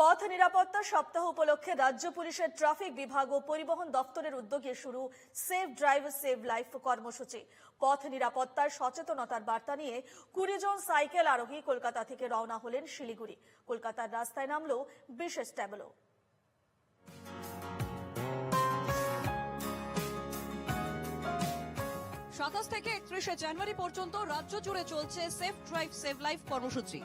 পথ নিরাপত্তা সপ্তাহ উপলক্ষে রাজ্য পুলিশের ট্রাফিক বিভাগ ও পরিবহন দপ্তরের উদ্যোগে শুরু সেফ ড্রাইভ সেভ লাইফ কর্মসূচি। পথ নিরাপত্তার সচেতনতার বার্তা নিয়ে কুড়ি জন সাইকেল আরোহী কলকাতা থেকে রওনা হলেন শিলিগুড়ি। কলকাতার রাস্তায় নামল বিশেষ ট্যাবলো। সাতাশ থেকে একত্রিশে জানুয়ারি পর্যন্ত রাজ্য জুড়ে চলছে সেফ ড্রাইভ সেভ লাইফ কর্মসূচি।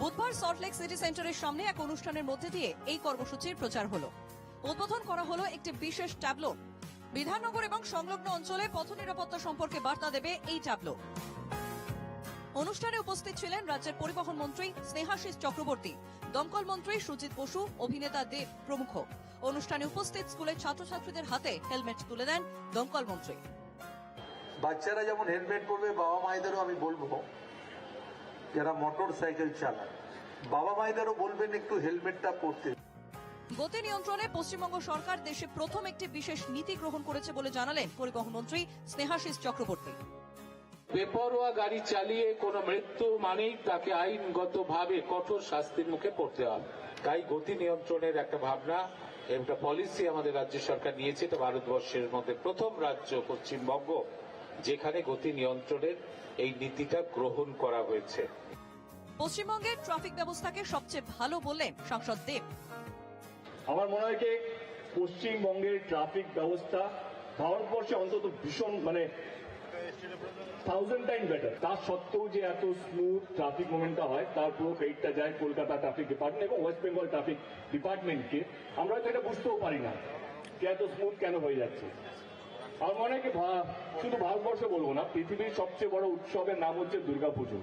বুধবার সল্টলেক সিটি সেন্টারের সামনে এক অনুষ্ঠানের মধ্যে দিয়ে এই কর্মসূচির প্রচার হলো। উদ্বোধন করা হলো একটি বিশেষ ট্যাবলো। বিধাননগর এবং সংলগ্ন অঞ্চলে পথ নিরাপত্তা সম্পর্কে বার্তা দেবে এই ট্যাবলো। অনুষ্ঠানে উপস্থিত ছিলেন রাজ্যের পরিবহন মন্ত্রী স্নেহাশিস চক্রবর্তী, দমকল মন্ত্রী সুজিত বসু, অভিনেতা দেব প্রমুখ। অনুষ্ঠানে উপস্থিত স্কুলের ছাত্রছাত্রীদের হাতে হেলমেট তুলে দেন দমকল মন্ত্রী। বাচ্চারা যেমন হেলমেট পরবে বাবা মায়েদেরও আমি বলব। যারা মোটর সাইকেল চালায়। বাবা মায়েদেরও বলবেন একটু হেলমেটটা পরতে। গতি নিয়ন্ত্রণে পশ্চিমবঙ্গ সরকার দেশে প্রথম একটি বিশেষ নীতি গ্রহণ করেছে বলে জানালেন পরিবহন মন্ত্রী স্নেহাশিস চক্রবর্তী। বেপরোয়া গাড়ি চালিয়ে কোনো মৃত্যু মানেই তাকে আইনগতভাবে কঠোর শাস্তির মুখে পড়তে হবে। তাই গতি নিয়ন্ত্রণের একটা ভাবনা একটা পলিসি আমাদের রাজ্য সরকার নিয়েছে। এটা ভারতবর্ষের মধ্যে প্রথম রাজ্য পশ্চিমবঙ্গ। যেখানে গতি নিয়ন্ত্রণের এই নীতিটা গ্রহণ করা হয়েছে। পশ্চিমবঙ্গের ট্রাফিক ব্যবস্থাকে সবচেয়ে ভালো বললেন সাংসদ দেব। আমার মনে হয় যে পশ্চিমবঙ্গের ট্রাফিক ব্যবস্থা ভারতবর্ষে অন্তত ভীষণ মানে থাউজেন্ড টাইম বেটার তার সত্ত্বেও যে এত স্মুথ ট্রাফিক মুভমেন্টটা হয় তার পুরো ক্রেডিটটা যায় কলকাতা ট্রাফিক ডিপার্টমেন্ট এবং ওয়েস্ট বেঙ্গল ট্রাফিক ডিপার্টমেন্টকে আমরা হয়তো এটা বুঝতেও পারি না যে এত স্মুথ কেন হয়ে যাচ্ছে। আমার মনে হয় শুধু ভারতবর্ষে বলব না, পৃথিবীর সবচেয়ে বড় উৎসবের নাম হচ্ছে দুর্গাপুজো।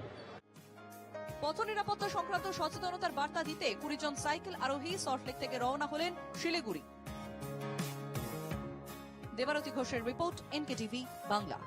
পথ নিরাপত্তা সংক্রান্ত সচেতনতার বার্তা দিতে কুড়ি জন সাইকেল আরোহী সল্টলেক থেকে রওনা হলেন শিলিগুড়ি। দেবারতী ঘোষের রিপোর্ট এনকে টিভি বাংলা।